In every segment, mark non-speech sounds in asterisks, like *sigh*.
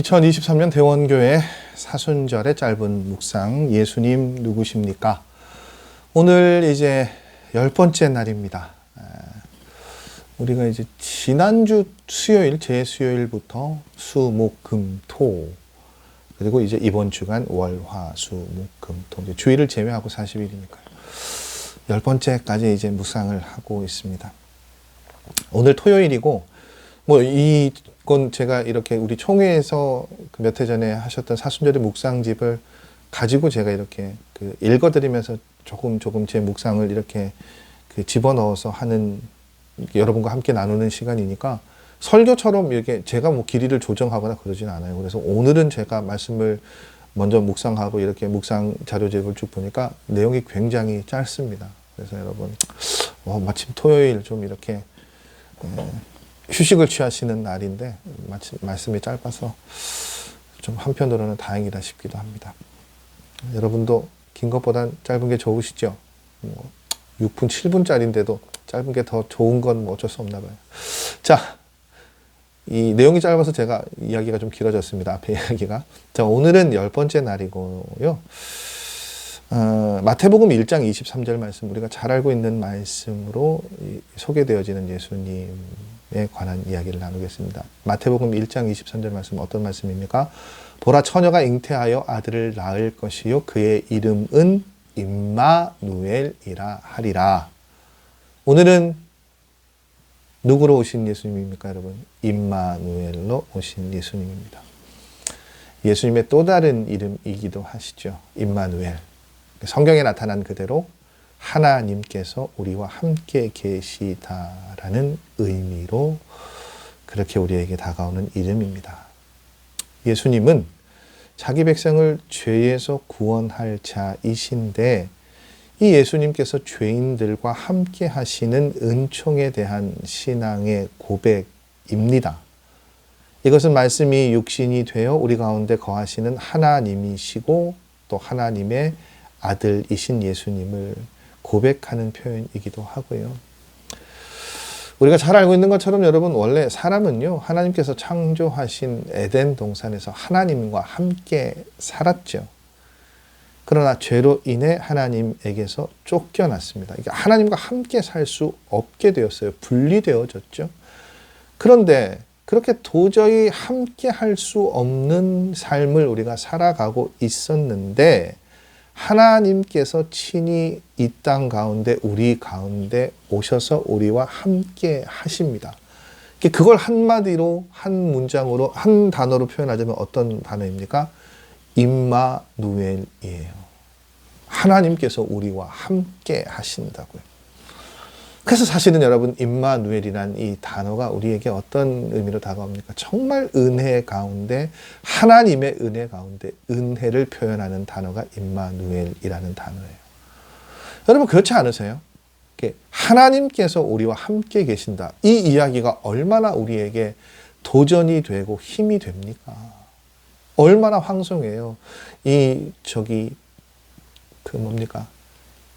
2023년 대원교회 사순절의 짧은 묵상 예수님 누구십니까? 오늘 이제 열 번째 날입니다. 아, 우리가 이제 지난주 수요일 제 수요일부터 수 목 금 토 그리고 이제 이번 주간 월 화 수 목 금토 이제 주일을 제외하고 40일이니까요. 열 번째까지 이제 묵상을 하고 있습니다. 오늘 토요일이고 뭐 이 건 제가 이렇게 우리 총회에서 그 몇해 전에 하셨던 사순절의 묵상집을 가지고 제가 이렇게 그 읽어드리면서 조금 조금 제 묵상을 이렇게 그 집어넣어서 하는 여러분과 함께 나누는 시간이니까 설교처럼 이렇게 제가 뭐 길이를 조정하거나 그러진 않아요. 그래서 오늘은 제가 말씀을 먼저 묵상하고 이렇게 묵상 자료집을 쭉 보니까 내용이 굉장히 짧습니다. 그래서 여러분 어, 마침 토요일 좀 이렇게 에, 휴식을 취하시는 날인데 마침 말씀이 짧아서 좀 한편으로는 다행이다 싶기도 합니다. 여러분도 긴 것보단 짧은 게 좋으시죠? 뭐 6분, 7분짜리인데도 짧은 게 더 좋은 건뭐 어쩔 수 없나 봐요. 자, 이 내용이 짧아서 제가 이야기가 좀 길어졌습니다. 앞에 *laughs* 이야기가. 자, 오늘은 열 번째 날이고요. 어, 마태복음 1장 23절 말씀 우리가 잘 알고 있는 말씀으로 이, 소개되어지는 예수님에 관한 이야기를 나누겠습니다. 마태복음 1장 23절 말씀 어떤 말씀입니까? 보라 처녀가 잉태하여 아들을 낳을 것이요 그의 이름은 임마누엘이라 하리라. 오늘은 누구로 오신 예수님입니까, 여러분? 임마누엘로 오신 예수님입니다. 예수님의 또 다른 이름이기도 하시죠. 임마누엘. 성경에 나타난 그대로 하나님께서 우리와 함께 계시다라는 의미로 그렇게 우리에게 다가오는 이름입니다. 예수님은 자기 백성을 죄에서 구원할 자이신데 이 예수님께서 죄인들과 함께 하시는 은총에 대한 신앙의 고백입니다. 이것은 말씀이 육신이 되어 우리 가운데 거하시는 하나님이시고 또 하나님의 아들이신 예수님을 고백하는 표현이기도 하고요. 우리가 잘 알고 있는 것처럼 여러분 원래 사람은요 하나님께서 창조하신 에덴 동산에서 하나님과 함께 살았죠. 그러나 죄로 인해 하나님에게서 쫓겨났습니다. 하나님과 함께 살 수 없게 되었어요. 분리되어졌죠. 그런데 그렇게 도저히 함께 할 수 없는 삶을 우리가 살아가고 있었는데 하나님께서 친히 이 땅 가운데 우리 가운데 오셔서 우리와 함께 하십니다. 그걸 한마디로 한 문장으로 한 단어로 표현하자면 어떤 단어입니까? 임마누엘이에요. 하나님께서 우리와 함께 하신다고요. 그래서 사실은 여러분 임마누엘이란 이 단어가 우리에게 어떤 의미로 다가옵니까? 정말 은혜 가운데 하나님의 은혜 가운데 은혜를 표현하는 단어가 임마누엘이라는 단어예요. 여러분 그렇지 않으세요? 하나님께서 우리와 함께 계신다. 이 이야기가 얼마나 우리에게 도전이 되고 힘이 됩니까? 얼마나 황송해요. 이 저기 그 뭡니까?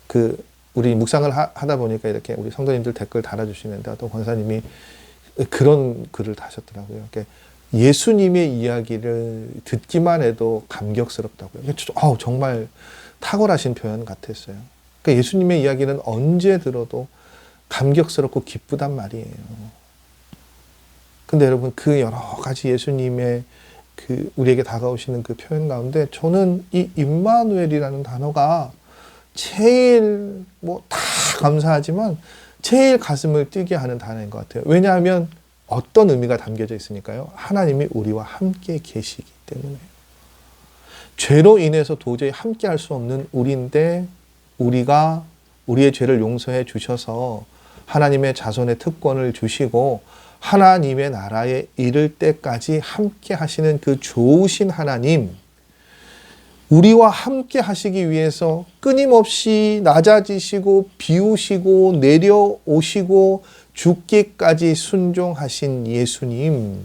그 우리 묵상을 하, 다 보니까 이렇게 우리 성도님들 댓글 달아주시는데 어떤 권사님이 그런 글을 다셨더라고요. 예수님의 이야기를 듣기만 해도 감격스럽다고요. 어, 정말 탁월하신 표현 같았어요. 그러니까 예수님의 이야기는 언제 들어도 감격스럽고 기쁘단 말이에요. 근데 여러분 그 여러 가지 예수님의 그 우리에게 다가오시는 그 표현 가운데 저는 이 임마누엘이라는 단어가 제일 뭐 다 감사하지만 제일 가슴을 뛰게 하는 단어인 것 같아요. 왜냐하면 어떤 의미가 담겨져 있으니까요. 하나님이 우리와 함께 계시기 때문에. 죄로 인해서 도저히 함께 할 수 없는 우리인데 우리가 우리의 죄를 용서해 주셔서 하나님의 자손의 특권을 주시고 하나님의 나라에 이를 때까지 함께 하시는 그 좋으신 하나님, 우리와 함께 하시기 위해서 끊임없이 낮아지시고 비우시고 내려오시고 죽기까지 순종하신 예수님.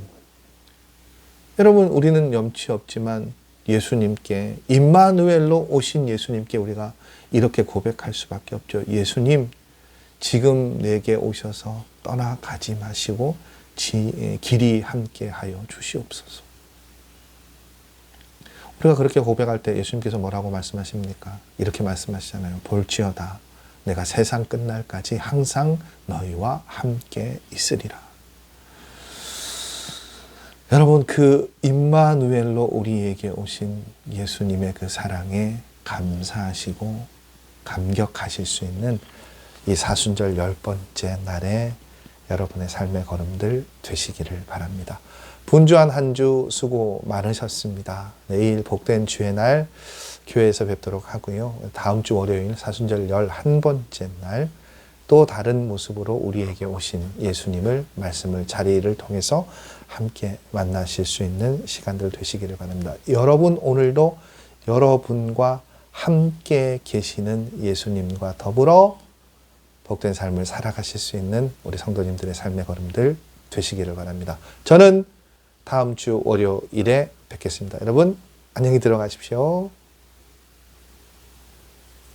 여러분, 우리는 염치 없지만 예수님께, 임마누엘로 오신 예수님께 우리가 이렇게 고백할 수밖에 없죠. 예수님, 지금 내게 오셔서 떠나가지 마시고 지, 길이 함께 하여 주시옵소서. 우리가 그렇게 고백할 때 예수님께서 뭐라고 말씀하십니까? 이렇게 말씀하시잖아요. 볼지어다. 내가 세상 끝날까지 항상 너희와 함께 있으리라. 여러분 그 임마누엘로 우리에게 오신 예수님의 그 사랑에 감사하시고 감격하실 수 있는 이 사순절 열 번째 날에 여러분의 삶의 걸음들 되시기를 바랍니다. 분주한 한 주 수고 많으셨습니다. 내일 복된 주의 날 교회에서 뵙도록 하고요. 다음 주 월요일 사순절 열한 번째 날 또 다른 모습으로 우리에게 오신 예수님을 말씀을 자리를 통해서 함께 만나실 수 있는 시간들 되시기를 바랍니다. 여러분 오늘도 여러분과 함께 계시는 예수님과 더불어 복된 삶을 살아가실 수 있는 우리 성도님들의 삶의 걸음들 되시기를 바랍니다. 저는 다음 주 월요일에 뵙겠습니다. 여러분 안녕히 들어가십시오.